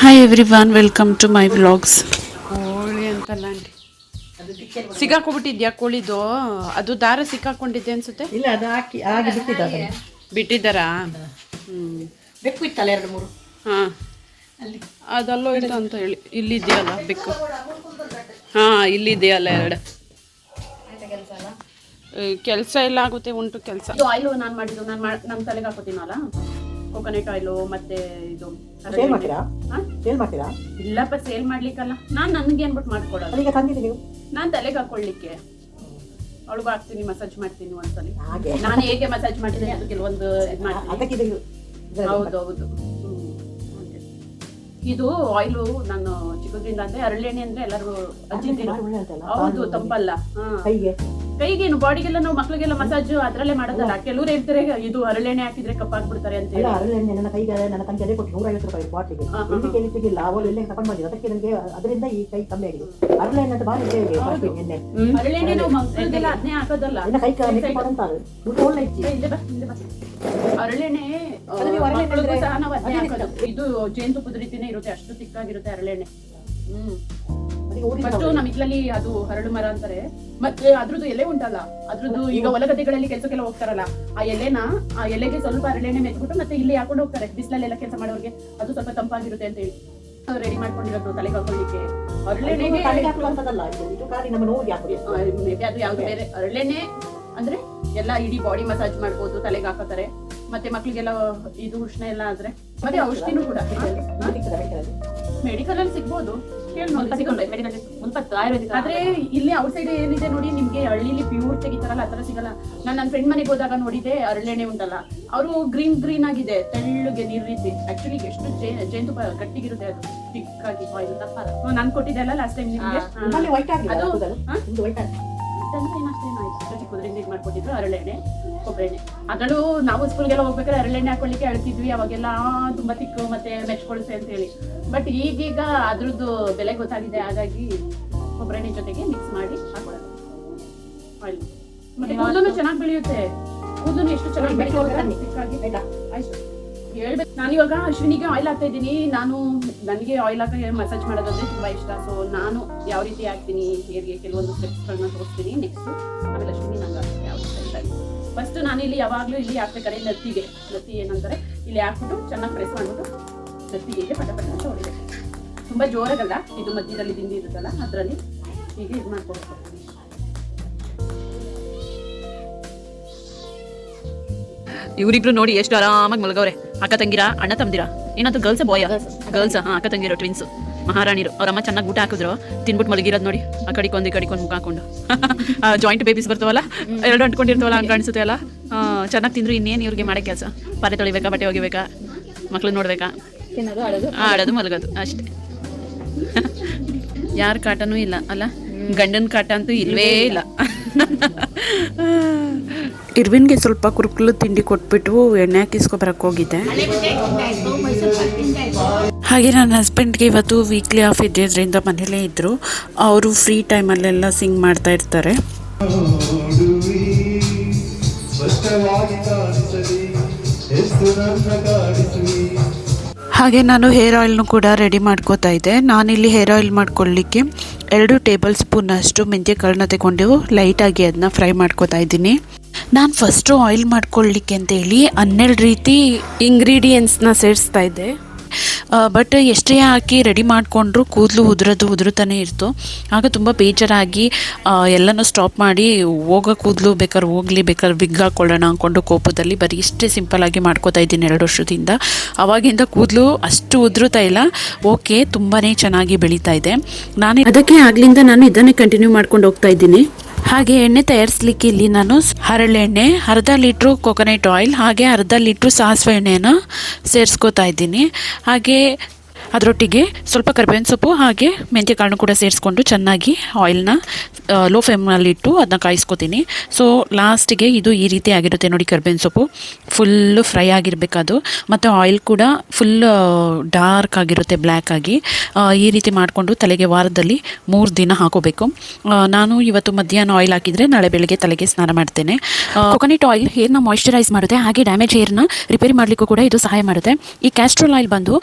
Hi every one welcome to my vlogs ಕೋಳಿ ಅಂತಲ್ಲ aunty ಸಿಕ್ಕಾಕೊಂಡ್ಬಿಟ್ಟಿದ್ಯಾ ಕೋಳಿದು? ಅದು ದಾರ ಸಿಕ್ಕಾಕೊಂಡಿದ್ದೆ ಅನ್ಸುತ್ತೆ? ಇಲ್ಲ ಅದು ಹಾಕಿ ಆಗಿ ಬಿಟ್ಟಿದ್ದಾರೆ ಬಿಟ್ಟಿದ್ದಾರಾ? ಹ್ಞೂ ಬೆಕ್ಕು ಇತ್ತಲ್ಲ ಎರಡು ಮೂರು? ಹಾ. ಅದಲ್ಲೋ ಇತ್ತು ಅಂತ ಹೇಳಿ. ಇಲ್ಲಿದೆಯಲ್ಲ ಬೆಕ್ಕು? ಹಾಂ ಇಲ್ಲಿದೆಯಲ್ಲ ಎರಡು. ಕೆಲಸ ಎಲ್ಲ? ಆಗುತ್ತೆ ಉಂಟು ಕೆಲಸ. ಇದು ಆಯಿಲು ನಾನು ಮಾಡಿದ್ದು ನಾನು ನಮ್ಮ ತಲೆಗೆ ಹಾಕೋತೀನಲ್ಲ? ಕೊಕೊನೆಟ್ ಆಯಿಲು ಮತ್ತೆ ಇದು ಸೇಲ್ ಮಾಡ್ತೀರಾ? ಸೇಲ್ ಮಾಡ್ತೀರಾ? ಇಲ್ಲಪ್ಪ ಸೇಲ್ ಮಾಡ್ಲಿಕ್ಕಲ್ಲ. ನಾನು ನನಗೆ ಅನ್ಬಿಟ್ಟು ಮಾಡ್ಕೊಡೋದು. ಈಗ ತಂದಿದ್ದೀನಿ ನೀವು? ನಾನು ತಲೆಗೆ ಹಾಕೊಳ್ಳಿಕ್ಕೆ ಅವಳಿಗೂ ಹಾಕ್ತೀನಿ ಮಸಾಜ್ ಮಾಡ್ತೀನಿ ಒಂದ್ಸಲಿ. ಹಾಗೆ. ನಾನು ಹೇಗೆ ಮಸಾಜ್ ಮಾಡ್ತೀನಿ ಅದು ಕೆಲವೊಂದು ಇದು ಮಾಡ್ತೀನಿ. ಹೌದು ಹೌದು. ಇದು ಆಯಿಲು ನಾನು ಚಿಕ್ಕದ್ರಿಂದ ಅಂದ್ರೆ ಅರಳೆಣ್ಣೆ ಅಂದ್ರೆ ಎಲ್ಲರೂ ಅಜ್ಜಿ ಒಳ್ಳೆ ಹೌದು ತಂಪಲ್ಲ. ಹಾ. ಕೈಗೇನು ಬಾಡಿಗೆಲ್ಲ ನಾವು ಮಕ್ಳಿಗೆಲ್ಲ ಮಸಾಜ್ ಅದ್ರಲ್ಲೇ ಮಾಡೋದಲ್ಲ? ಕೆಲವ್ರು ಹೇಳ್ತಾರೆ ಇದು ಹರಳೆಣ್ಣೆ ಹಾಕಿದ್ರೆ ಕಪ್ಪಾಗ್ಬಿಡ್ತಾರೆ ಅಂತ ಹೇಳಿ. ಅರಳೆಣ್ಣೆ ನನ್ನ ಕೈಗೆ ನನ್ನ ತಂಗಿ ಅದೇ ಕೊಟ್ಟು ನೂರೈವತ್ತು ರೂಪಾಯಿ ಬಾಟ್ಲಿಗೆ. ಇಲ್ಲಿ ಹಾ, ಎಲ್ಲಿ ಕೇಳಿ ಸಿಗಿಲ್ಲ ಅವಳು ಎಲ್ಲೇ ತಗೊಂಡು ಬಂದಿದೆ ಅದಕ್ಕೆ ನನಗೆ ಅದರಿಂದ ಈ ಕೈ ಕಮ್ಮಿ ಆಗಿದೆ. ಅರಳೆಣ್ಣೆ ಅಂತ ಭಾರಿ ಇದೆ ಎಣ್ಣೆ. ಹರಳೆಣ್ಣೆ ನಾವು ಮಕ್ಕಳಿಗೆಲ್ಲ ಅದನ್ನೇ ಹಾಕೋದಲ್ಲ. ನನ್ನ ಕೈ ನೆಟ್ಟಿ ಅಂತ ದುಡ್ಡು ಒಳ್ಳೆ ಇಚ್ಚಿ ಹರಳೆಣ್ಣೆ ಅದು ಹರಳೆಣ್ಣೆ ಸಹ ನಾವು ಅದನ್ನೇ ಹಾಕೋದು. ಇದು ಜೇನುತುಪ್ಪದ ರೀತಿನೇ ಇರುತ್ತೆ ಅಷ್ಟು ತಿಕ್ಕಾಗಿರುತ್ತೆ ಹರಳೆಣ್ಣೆ ಹ್ಮ್. ಅದಕ್ಕೆ ನಮ್ಮ ಇದ್ರಲ್ಲಿ ಅದು ಹರಳು ಮರ ಅಂತಾರೆ. ಮತ್ತೆ ಅದ್ರದ್ದು ಎಲೆ ಉಂಟಲ್ಲ ಅದ್ರದ್ದು ಈಗ ಹೊಲಗದ್ದೆಗಳಲ್ಲಿ ಕೆಲಸಕ್ಕೆಲ್ಲ ಹೋಗ್ತಾರಲ್ಲ ಆ ಎಲೆನ ಆ ಎಲೆಗೆ ಸ್ವಲ್ಪ ಹರಳೆಣ್ಣೆ ಮೆತ್ಬಿಟ್ಟು ಮತ್ತೆ ಇಲ್ಲಿ ಹಾಕೊಂಡು ಹೋಗ್ತಾರೆ ಬಿಸಿಲಲ್ಲೆಲ್ಲ ಕೆಲಸ ಮಾಡೋರಿಗೆ. ಅದು ಸ್ವಲ್ಪ ತಂಪಾಗಿರುತ್ತೆ ಅಂತ ಹೇಳಿ. ರೆಡಿ ಮಾಡ್ಕೊಂಡಿರೋದು ತಲೆಗೆ ಹಾಕೊಳ್ಳಿಕ್ಕೆ ಹರಳೆಣ್ಣೆಗೆ ಅದು ಯಾವ್ದು ಬೇರೆ. ಹರಳೆಣ್ಣೆ ಅಂದ್ರೆ ಎಲ್ಲ ಇಡೀ ಬಾಡಿ ಮಸಾಜ್ ಮಾಡ್ಬೋದು ತಲೆಗೆ ಹಾಕೋತಾರೆ ಮತ್ತೆ ಮಕ್ಳಿಗೆಲ್ಲ ಇದು ಉಷ್ಣ ಎಲ್ಲ ಆದ್ರೆ ಮತ್ತೆ ಔಷಧಿನೂ ಕೂಡ. ಮೆಡಿಕಲ್ ಅಲ್ಲಿ ಸಿಗ್ಬೋದು. ಆದ್ರೆ ಇಲ್ಲಿ ಔಟ್ ಸೈಡ್ ಏನಿದೆ ನೋಡಿ ನಿಮ್ಗೆ ಹಳ್ಳಿಲಿ ಪ್ಯೂರ್ ತೆಗಿತಾರಲ್ಲ ಆತರ ಸಿಗಲ್ಲ. ನಾನು ನನ್ನ ಫ್ರೆಂಡ್ ಮನೆಗೆ ಹೋದಾಗ ನೋಡಿದೆ ಅರಳೆಣ್ಣೆ ಉಂಟಲ್ಲ. ಅವರು ಗ್ರೀನ್ ಗ್ರೀನ್ ಆಗಿದೆ ತೆಳ್ಳಗೆ ನೀರ್ ರೀತಿ ಆಕ್ಚುಲಿ ಎಷ್ಟು ಜೇ- ಜೇನುತುಪ್ಪ ಗಟ್ಟಿಗಿರುತ್ತೆ ಅದು. ತಿಕ್ಕಾಗಿ ನಾನು ಕೊಟ್ಟಿದ್ದೆ ಅಲ್ಲ ಲಾಸ್ಟ್ ಟೈಮ್ ನಿಮ್ಗೆ? ನಿಮ್ಮಲ್ಲಿ ವೈಟ್ ಆಗಿ ಅದು- ಇದಂದ್ರೆ ಏನಷ್ಟೇನು ಆಯ್ತು ಚಿಕ್ಕದ್ರಿಂದ ಇದು ಮಾಡ್ಕೊಟ್ಟಿದ್ರು ಹರಳೆಣ್ಣೆ ಕೊಬ್ಬರೆಣ್ಣೆ ಅದರಲ್ಲೂ ನಾವು ಸ್ಕೂಲ್ಗೆಲ್ಲ ಹೋಗ್ಬೇಕಾದ್ರೆ ಹರಳೆಣ್ಣೆ ಹಾಕೊಳ್ಳಿಕ್ಕೆ ಅಳ್ತಿದ್ವಿ, ಅವಾಗೆಲ್ಲ ತುಂಬ ತಿಕ್ಕು ಮತ್ತೆ ಮೆಚ್ಕೊಳ್ಸೆ ಅಂತ ಹೇಳಿ. ಬಟ್ ಈಗೀಗ ಅದ್ರದ್ದು ಬೆಲೆ ಗೊತ್ತಾಗಿದೆ, ಹಾಗಾಗಿ ಕೊಬ್ಬರಿ ಜೊತೆಗೆ ಮಿಕ್ಸ್ ಮಾಡಿ ಹಾಕೊಳ್ಳೋದು. ಮತ್ತೆ ಕೂದಲು ಚೆನ್ನಾಗಿ ಬೆಳೆಯುತ್ತೆ. ಕೂದಲು ಎಷ್ಟು ಚೆನ್ನಾಗಿ ಬೆಳೆಯುತ್ತೆ ನಾನು ಇವಾಗ ಅಶ್ವಿನಿಗೆ ಆಯಿಲ್ ಹಾಕ್ತಾ ಇದ್ದೀನಿ. ನಾನು ನನಗೆ ಆಯಿಲ್ ಹಾಕಿ ಮಸಾಜ್ ಮಾಡೋದಂದ್ರೆ ತುಂಬಾ ಇಷ್ಟ. ಸೊ ನಾನು ಯಾವ ರೀತಿ ಹಾಕ್ತೀನಿ ಹೇರ್ಗೆ ಕೆಲವೊಂದು ಸ್ಟೆಪ್ಸ್ಗಳನ್ನ ತೋರಿಸ್ತೀನಿ ನೆಕ್ಸ್ಟ್ ಆಮೇಲೆ ಅಶ್ವಿನಿ ನಂಗೆ ಯಾವ ಫಸ್ಟ್ ನಾನು ಇಲ್ಲಿ ಯಾವಾಗಲೂ ಇಲ್ಲಿ ಹಾಕ್ಬೇಕಾದ್ರೆ ನತ್ತಿಗೆ ನತ್ತಿ ಏನಂತಾರೆ? ಇಲ್ಲಿ ಹಾಕ್ಬಿಟ್ಟು ಚೆನ್ನಾಗಿ ಪ್ರೆಸ್ ಮಾಡ್ಬಿಟ್ಟು ನತ್ತಿಗೆ ಪಟ ಪಟ ಅಂತ ತುಂಬ ಜೋರಾಗಲ್ಲ? ಇದು ಮಧ್ಯದಲ್ಲಿ ತಿಂಡಿ ಇರುತ್ತಲ್ಲ, ಅದರಲ್ಲಿ ಹೀಗೆ ಇದು ಮಾಡ್ಕೊಬೇಕು ಇವರಿಬ್ರು ನೋಡಿ ಎಷ್ಟು ಆರಾಮಾಗಿ ಮಲಗವ್ರೆ. ಅಕ್ಕ ತಂಗಿರ ಅಣ್ಣ ತಮ್ದಿರ? ಏನಂತ ಗರ್ಲ್ಸ್ ಬಾಯ್ ಗರ್ಲ್ಸ್ ಹಾ ಅಕ್ಕ ತಂಗಿರೋ ಟ್ವಿನ್ಸ್ ಮಹಾರಾಣಿರು. ಅವ್ರಮ್ಮ ಚೆನ್ನಾಗಿ ಊಟ ಹಾಕಿದ್ರು. ತಿನ್ಬಿಟ್ಟು ಮಲಗಿರೋದು ನೋಡಿ. ಆ ಕಡೆಗೆ ಒಂದು ಈ ಕಡೆಗೆ ಒಂದು ಮುಖ ಹಾಕೊಂಡು. Joint babies ಬರ್ತವಲ್ಲ? ಎರಡು ಅಂಟ್ಕೊಂಡಿರ್ತವಲ್ಲ ಹಂಗೆ. ಕಾಣಿಸುತ್ತೆ ಅಲ್ಲ? ಚೆನ್ನಾಗಿ ತಿಂದ್ರು ಇನ್ನೇನು ಇವ್ರಿಗೆ ಮಾಡೋ ಕೆಲಸ? ಪಾರೆ ತೊಳಿಬೇಕಾ ಬಟ್ಟೆ ಒಗಿಬೇಕಾ? ಮಕ್ಳು ನೋಡ್ಬೇಕಾ? ಆಡೋದು ಮಲಗೋದು ಅಷ್ಟೇ. ಯಾರ ಕಾಟನೂ ಇಲ್ಲ ಅಲ್ಲ? ಗಂಡನ ಕಾಟ ಅಂತೂ ಇಲ್ವೇ ಇಲ್ಲ. ಇರ್ವಿನ್ಗೆ ಸ್ವಲ್ಪ ಕುರುಕುಲು ತಿಂಡಿ ಕೊಟ್ಬಿಟ್ಟು ಎಣ್ಣೆ ಹಾಕಿಸ್ಕೊಬರಕ್ಕೆ ಹೋಗಿದ್ದೆ. ಹಾಗೆ ನನ್ನ ಹಸ್ಬೆಂಡ್ಗೆ ಇವತ್ತು ವೀಕ್ಲಿ ಆಫ್ ಇದ್ದಿದ್ದರಿಂದ ಮನೇಲೇ ಇದ್ದರು ಅವರು ಫ್ರೀ ಟೈಮಲ್ಲೆಲ್ಲ ಸಿಂಗ್ ಮಾಡ್ತಾ ಇರ್ತಾರೆ. ಹಾಗೆ ನಾನು ಹೇರ್ ಆಯಿಲ್ನು ಕೂಡ ರೆಡಿ ಮಾಡ್ಕೋತಾ ಇದ್ದೆ. ನಾನಿಲ್ಲಿ ಹೇರ್ ಆಯಿಲ್ ಮಾಡ್ಕೊಳ್ಳಿಕ್ಕೆ ಎರಡು ಟೇಬಲ್ ಸ್ಪೂನ್ ಅಷ್ಟು ಮೆಂತ್ಯ ಕಾಳನ್ನ ತಗೊಂಡು ಲೈಟಾಗಿ ಅದನ್ನ ಫ್ರೈ ಮಾಡ್ಕೋತಾ ಇದ್ದೀನಿ. ನಾನು ಫಸ್ಟು ಆಯಿಲ್ ಮಾಡ್ಕೊಳ್ಳಿಕ್ಕೆ ಅಂತೇಳಿ ಹನ್ನೆರಡು ರೀತಿ ಇಂಗ್ರೀಡಿಯೆಂಟ್ಸ್ನ ಸೇರಿಸ್ತಾ ಇದ್ದೆ. ಬಟ್ ಎಷ್ಟೇ ಹಾಕಿ ರೆಡಿ ಮಾಡಿಕೊಂಡ್ರು ಕೂದಲು ಉದುರೋದು ಉದುರುತ್ತಾನೆ ಇರ್ತು. ಆಗ ತುಂಬ ಬೇಜಾರಾಗಿ ಎಲ್ಲನೂ ಸ್ಟಾಪ್ ಮಾಡಿ, ಹೋಗೋ ಕೂದಲು ಬೇಕಾದ್ರೆ ಹೋಗ್ಲಿ, ಬೇಕಾದ್ರೆ ಬಿಗ್ ಹಾಕ್ಕೊಳ್ಳೋಣ ಅಂದ್ಕೊಂಡು ಕೋಪದಲ್ಲಿ ಬರೀ ಇಷ್ಟೇ ಸಿಂಪಲ್ಲಾಗಿ ಮಾಡ್ಕೋತಾ ಇದ್ದೀನಿ ಎರಡು ವರ್ಷದಿಂದ. ಅವಾಗಿಂದ ಕೂದಲು ಅಷ್ಟು ಉದುರುತ್ತಾ ಇಲ್ಲ. ಓಕೆ ತುಂಬಾ ಚೆನ್ನಾಗಿ ಬೆಳೀತಾ ಇದೆ. ನಾನು ಅದಕ್ಕೆ ಆಗ್ಲಿಂದ ನಾನು ಇದನ್ನೇ ಕಂಟಿನ್ಯೂ ಮಾಡ್ಕೊಂಡು ಹೋಗ್ತಾ ಇದ್ದೀನಿ. ಹಾಗೆ ಎಣ್ಣೆ ತಯಾರಿಸ್ಲಿಕ್ಕೆ ಇಲ್ಲಿ ನಾನು ಹರಳೆಣ್ಣೆ ಅರ್ಧ ಲೀಟ್ರು ಕೊಕೊನೆಟ್ ಆಯಿಲ್ ಹಾಗೆ ಅರ್ಧ ಲೀಟ್ರು ಸಾಸಿವೆ ಎಣ್ಣೆನ ಸೇರಿಸ್ಕೋತಾ ಇದ್ದೀನಿ. ಹಾಗೆ ಅದರೊಟ್ಟಿಗೆ ಸ್ವಲ್ಪ ಕರಿಬೇವಿನ ಸೊಪ್ಪು ಹಾಗೆ ಮೆಂತ್ಯ ಕಾಳನ್ನು ಕೂಡ ಸೇರಿಸ್ಕೊಂಡು ಚೆನ್ನಾಗಿ ಆಯಿಲ್ನ ಲೋ ಫ್ಲೇಮ್ನಲ್ಲಿ ಇಟ್ಟು ಅದನ್ನ ಕಾಯಿಸ್ಕೊತೀನಿ. ಸೊ ಲಾಸ್ಟಿಗೆ ಇದು ಈ ರೀತಿ ಆಗಿರುತ್ತೆ ನೋಡಿ ಕರಿಬೇವಿನ ಸೊಪ್ಪು. ಫುಲ್ಲು ಫ್ರೈ ಆಗಿರಬೇಕದು. ಮತ್ತು ಆಯಿಲ್ ಕೂಡ ಫುಲ್ ಡಾರ್ಕ್ ಆಗಿರುತ್ತೆ ಬ್ಲ್ಯಾಕ್ ಆಗಿ. ಈ ರೀತಿ ಮಾಡಿಕೊಂಡು ತಲೆಗೆ ವಾರದಲ್ಲಿ ಮೂರು ದಿನ ಹಾಕೋಬೇಕು. ನಾನು ಇವತ್ತು ಮಧ್ಯಾಹ್ನ ಆಯಿಲ್ ಹಾಕಿದರೆ ನಾಳೆ ಬೆಳಗ್ಗೆ ತಲೆಗೆ ಸ್ನಾನ ಮಾಡ್ತೇನೆ. ಕೊಕೊನಟ್ ಆಯಿಲ್ ಹೇರ್ನ ಮಾಯಿಶ್ಚರೈಸ್ ಮಾಡುತ್ತೆ, ಹಾಗೆ ಡ್ಯಾಮೇಜ್ ಹೇರ್ನ ರಿಪೇರಿ ಮಾಡಲಿಕ್ಕೂ ಕೂಡ ಇದು ಸಹಾಯ ಮಾಡುತ್ತೆ. ಈ ಕ್ಯಾಸ್ಟ್ರೋಲ್ ಆಯಿಲ್ ಬಂದು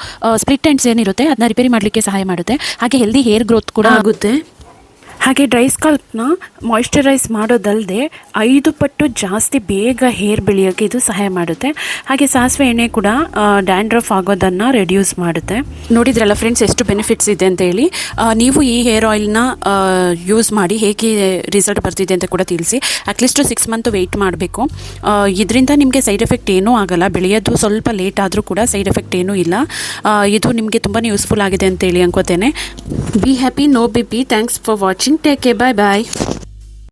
ಸ್ಪ್ಲಿಟ್ ಎಂಡ್ಸ್ ಏನಿರುತ್ತೆ ಅದನ್ನ ರಿಪೇರಿ ಮಾಡಲಿಕ್ಕೆ ಸಹಾಯ ಮಾಡುತ್ತೆ. ಹಾಗೆ ಹೆಲ್ದಿ ಹೇರ್ ಗ್ರೋತ್ ಕೂಡ ಆಗುತ್ತೆ. ಹಾಗೆ ಡ್ರೈ ಸ್ಕಾಲ್ಪ್ನ ಮಾಯಿಶ್ಚರೈಸ್ ಮಾಡೋದಲ್ಲದೆ ಐದು ಪಟ್ಟು ಜಾಸ್ತಿ ಬೇಗ ಹೇರ್ ಬೆಳೆಯೋಕ್ಕೆ ಇದು ಸಹಾಯ ಮಾಡುತ್ತೆ. ಹಾಗೆ ಸಾಸಿವೆ ಎಣ್ಣೆ ಕೂಡ ಡ್ಯಾಂಡ್ರಫ್ ಆಗೋದನ್ನು ರೆಡ್ಯೂಸ್ ಮಾಡುತ್ತೆ. ನೋಡಿದ್ರಲ್ಲ ಫ್ರೆಂಡ್ಸ್ ಎಷ್ಟು ಬೆನಿಫಿಟ್ಸ್ ಇದೆ ಅಂತ ಹೇಳಿ. ನೀವು ಈ ಹೇರ್ ಆಯಿಲ್ನ ಯೂಸ್ ಮಾಡಿ ಹೇಗೆ ರಿಸಲ್ಟ್ ಬರ್ತಿದೆ ಅಂತ ಕೂಡ ತಿಳಿಸಿ. ಅಟ್ಲೀಸ್ಟ್ ಸಿಕ್ಸ್ ಮಂತ್ ವೆಯ್ಟ್ ಮಾಡಬೇಕು. ಇದರಿಂದ ನಿಮಗೆ ಸೈಡ್ ಎಫೆಕ್ಟ್ ಏನೂ ಆಗಲ್ಲ. ಬೆಳೆಯೋದು ಸ್ವಲ್ಪ ಲೇಟ್ ಆದರೂ ಕೂಡ ಸೈಡ್ ಎಫೆಕ್ಟ್ ಏನೂ ಇಲ್ಲ. ಇದು ನಿಮಗೆ ತುಂಬಾ ಯೂಸ್ಫುಲ್ ಆಗಿದೆ ಅಂತೇಳಿ ಅನ್ಕೋತೇನೆ. Be happy no B B thanks for watching take care bye bye